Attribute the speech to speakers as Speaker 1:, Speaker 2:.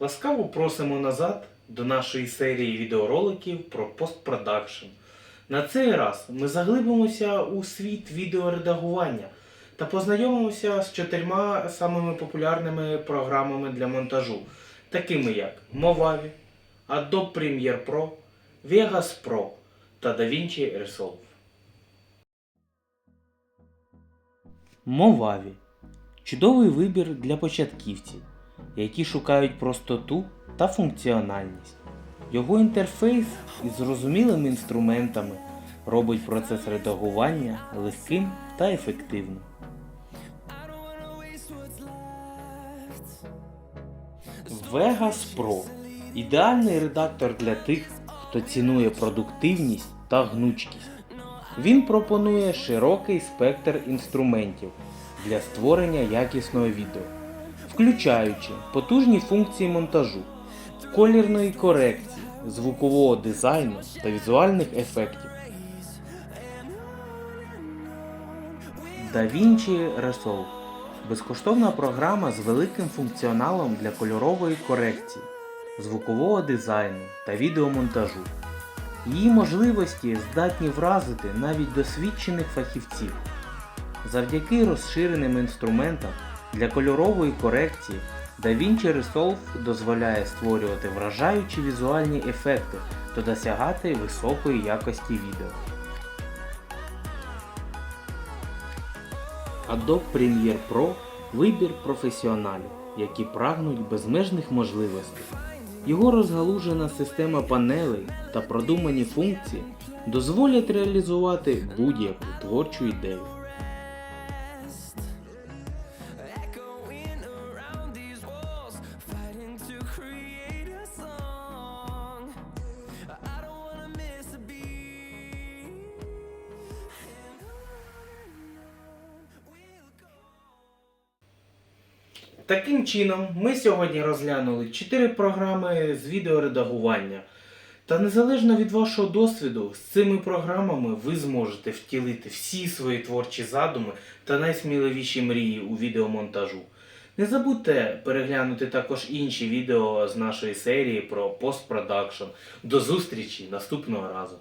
Speaker 1: Ласкаво просимо назад до нашої серії відеороликів про постпродакшн. На цей раз ми заглибимося у світ відеоредагування та познайомимося з чотирма самими популярними програмами для монтажу, такими як Movavi, Adobe Premiere Pro, Vegas Pro та DaVinci Resolve. Movavi чудовий вибір для початківців, які шукають простоту та функціональність. Його інтерфейс із зрозумілими інструментами робить процес редагування легким та ефективним. Vegas Pro ідеальний редактор для тих, хто цінує продуктивність та гнучкість. Він пропонує широкий спектр інструментів для створення якісного відео, включаючи потужні функції монтажу, колірної корекції, звукового дизайну та візуальних ефектів. DaVinci Resolve безкоштовна програма з великим функціоналом для кольорової корекції, звукового дизайну та відеомонтажу. Її можливості здатні вразити навіть досвідчених фахівців. Завдяки розширеним інструментам для кольорової корекції DaVinci Resolve дозволяє створювати вражаючі візуальні ефекти та досягати високої якості відео. Adobe Premiere Pro вибір професіоналів, які прагнуть безмежних можливостей. Його розгалужена система панелей та продумані функції дозволять реалізувати будь-яку творчу ідею. Таким чином, ми сьогодні розглянули 4 програми з відеоредагування. Та незалежно від вашого досвіду, з цими програмами ви зможете втілити всі свої творчі задуми та найсміливіші мрії у відеомонтажу. Не забудьте переглянути також інші відео з нашої серії про постпродакшн. До зустрічі наступного разу!